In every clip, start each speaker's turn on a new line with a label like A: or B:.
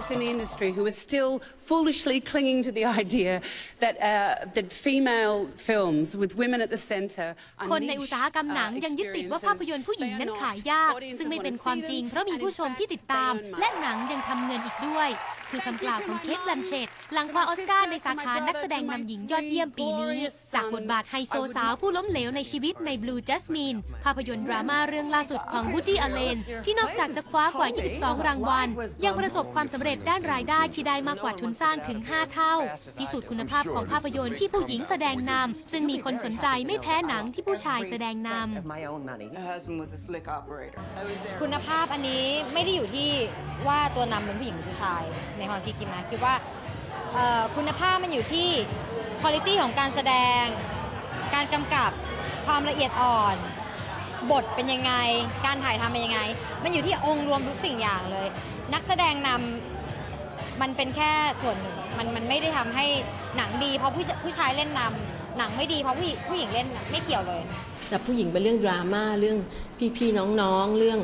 A: us in the industry who are still foolishly clinging to the idea that uh, that female films with women at the center are
B: คนใน
A: niche,
B: อุตสาหกรรมหนัง
A: uh,
B: ยังยึดติดว่าภาพยนตร์ผู้หญิงนั้นขายยาก
A: Audiences
B: ซึ่งไม่
A: want
B: เป็น
A: to
B: ความ
A: see
B: จริง
A: them,
B: เพราะมี
A: and
B: ผู้
A: in
B: ชมที่
A: fact,
B: ติดตาม
A: they earn money.
B: และหนังยังทำเงินอีกด้วยคือคำกล่าวของเคทลันเชตหลังคว้าออสการ์ในสาขานักแสดงนำหญิงยอดเยี่ยมปีนี้ จากบทบาทไฮโซสาวผู้ล้มเหลวในชีวิตใน Blue Jasmine ภาพยนตร์ดราม่าเรื่องล่าสุดของ Woody Allen ที่นอกจากจะคว้ากว่า 22 รางวัล ยังประสบความสำเร็จด้านรายได้ที่ได้มากกว่าทุนสร้างถึง 5 เท่า พิสูจน์คุณภาพของภาพยนตร์ที่ผู้หญิงแสดงนำซึ่งมีคนสนใจไม่แพ้หนังที่ผู้ชายแสดงนำ
C: คุณภาพอันนี้ไม่ได้อยู่ที่ว่าตัวนำเป็นผู้หญิงหรือผู้ชายในความคิดคิดนะคิดว่าคุณภาพมันอยู่ที่คุณภาพของการแสดง การกำกับความละเอียดอ่อน บทเป็นยังไง การถ่ายทำเป็นยังไง มันอยู่ที่องค์รวมทุกสิ่งอย่างเลย นักแสดงนำมันเป็นแค่ส่วนหนึ่ง มันมันไม่ได้ทำให้หนังดี เพราะผู้ชผู้ชายเล่นนำหนังไม่ดีเพราะผู้ผู้หญิงเล่นไม่เกี่ยวเลย
D: แต่ผู้หญิงเป็นเรื่องดราม่าเรื่องพี่ๆน้องๆเรื่อง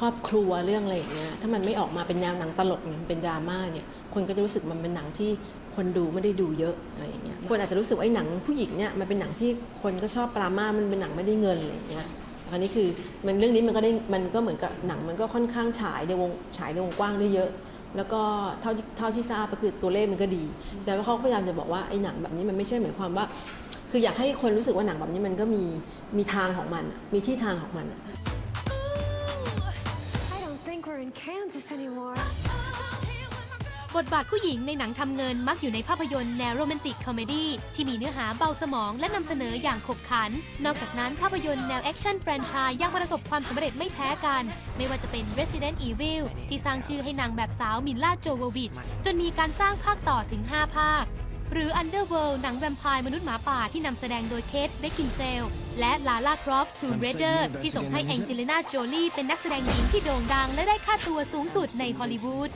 D: ครอบครัวเรื่องอะไรอย่างเงี้ยถ้ามันไม่ออกมาเป็นแนวหนังตลกเนี่ยเป็นดราม่าเนี่ยคนก็จะรู้สึกมันเป็นหนังที่คนดูไม่ได้ดูเยอะอะไรอย่างเงี้ยคนอาจจะรู้สึกว่าไอ้หนังผู้หญิงเนี่ยมันเป็นหนังที่คนก็ชอบดราม่ามันเป็นหนังไม่ได้เงินอะไรอย่างเงี้ยอันนี้คือมันเรื่องนี้มันก็ได้มันก็เหมือนกับหนังมันก็ค่อนข้างฉายในวงฉายในวงกว้างได้เยอะ แล้วก็เท่าที่เท่าที่ทราบก็คือตัวเลขมันก็ดีแสดงว่าเขาพยายามจะบอกว่าไอ้หนังแบบนี้มันไม่ใช่หมายความว่า คืออยากให้คนรู้สึกว่าหนังแบบนี้มันก็มีมีทางของมันมีที่ทางของมัน
B: บทบาทผู้หญิงในหนังทำเงินมักอยู่ในภาพยนตร์แนวโรแมนติกคอมเมดี้ที่มีเนื้อหาเบาสมองและนำเสนออย่างขบขัน นอกจากนั้นภาพยนตร์แนวแอคชั่นแฟรนไชส์ยังประสบความสำเร็จไม่แพ้กัน ไม่ว่าจะเป็น Resident Evil ที่สร้างชื่อให้นางแบบสาวมิลล่าโจโววิชจนมีการสร้างภาคต่อถึง 5 ภาค หรือ Underworld หนังแวมไพร์มนุษย์หมาป่าที่นำแสดงโดยเคทเบคกินเซล และลาล่าครอฟต์ทูเรเดอร์ที่ส่งให้แองเจลิน่าโจลีเป็นนักแสดงหญิงที่โด่งดัง และได้ค่าตัวสูงสุดในฮอลลีวูด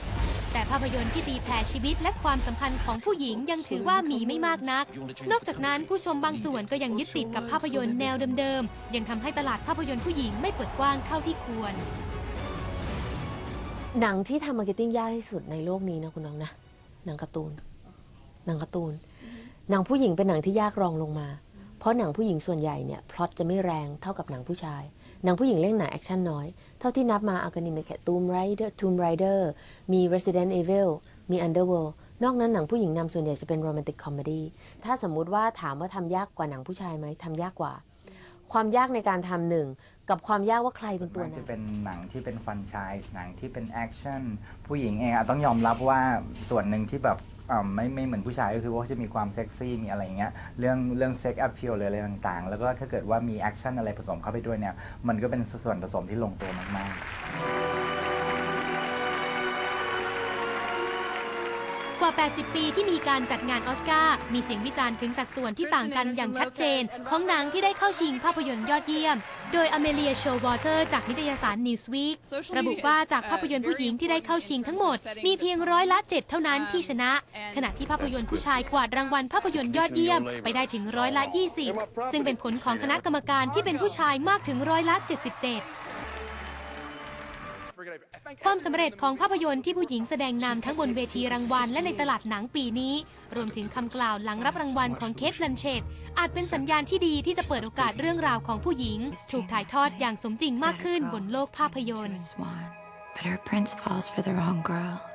B: แต่ภาพยนตร์ที่ตีแผ่ชีวิตและความสัมพันธ์ของผู้หญิงยังถือว่ามีไม่มากนัก นอกจากนั้นผู้ชมบางส่วนก็ยังยึดติดกับภาพยนตร์แนวเดิมๆ ยังทำให้ตลาดภาพยนตร์ผู้หญิงไม่เปิดกว้างเท่าที่ควร
E: หนังที่ทำมาร์เก็ตติ้งยากที่สุดในโลกนี้นะคุณน้องนะ หนังการ์ตูน หนังการ์ตูน หนังผู้หญิงเป็นหนังที่ยากรองลงมา เพราะหนังผู้หญิงส่วนใหญ่เนี่ยพล็อตจะไม่แรงเท่ากับหนังผู้ชาย หนังผู้หญิงเล่นหนังแอคชั่นน้อย เท่าที่นับมาอาการิมีแค่ Tomb Raider Tomb Raider มี Resident Evil มี Underworld นอกนั้นหนังผู้หญิงนำส่วนใหญ่จะเป็นโรแมนติกคอมเมดี้ ถ้าสมมุติว่าถามว่าทำยากกว่าหนังผู้ชายไหมทำยากกว่า ความยากในการทำหนึ่งกับความยากว่าใครเป็นตัว
F: มัน
E: ไหน
F: จะเป็นหนังที่เป็นฟันชายหนังที่เป็นแอคชั่นผู้หญิงเองอะต้องยอมรับว่าส่วนหนึ่งที่แบบอ่า ไม่ไม่เหมือนผู้ชายก็คือว่าเขาจะมีความเซ็กซี่มีอะไรอย่างเงี้ยเรื่องเรื่องเซ็กแอพเพิลอะไรต่างๆ แล้วก็ถ้าเกิดว่ามีแอคชั่นอะไรผสมเข้าไปด้วยเนี่ยมันก็เป็นส่วนผสมที่ลงตัวมากๆ
B: ว่า 80 ปีที่มีการจัดงานออสการ์มีเสียงวิจารณ์ถึงสัดส่วนที่ต่างกันอย่างชัดเจน ของหนังที่ได้เข้าชิงภาพยนตร์ยอดเยี่ยม โดยอเมเลียโชวอเตอร์จากนิตยสาร Newsweek ระบุว่าจากภาพยนตร์ผู้หญิงที่ได้เข้าชิงทั้งหมด มีเพียงร้อยละ 7 เท่านั้นที่ชนะ ขณะที่ภาพยนตร์ผู้ชายกวาดรางวัลภาพยนตร์ยอดเยี่ยมไปได้ถึงร้อยละ 20 ซึ่งเป็นผลของคณะกรรมการที่เป็นผู้ชายมากถึงร้อยละ 77 ความสำเร็จของภาพยนตร์ที่ผู้หญิงแสดงนำทั้งบนเวทีรางวัลและในตลาดหนังปีนี้ รวมถึงคำกล่าวหลังรับรางวัลของเคทลันเชตอาจเป็นสัญญาณที่ดีที่จะเปิดโอกาสเรื่องราวของผู้หญิง ถูกถ่ายทอดอย่างสมจริงมากขึ้นบนโลกภาพยนตร์
G: but her prince falls for the wrong girl.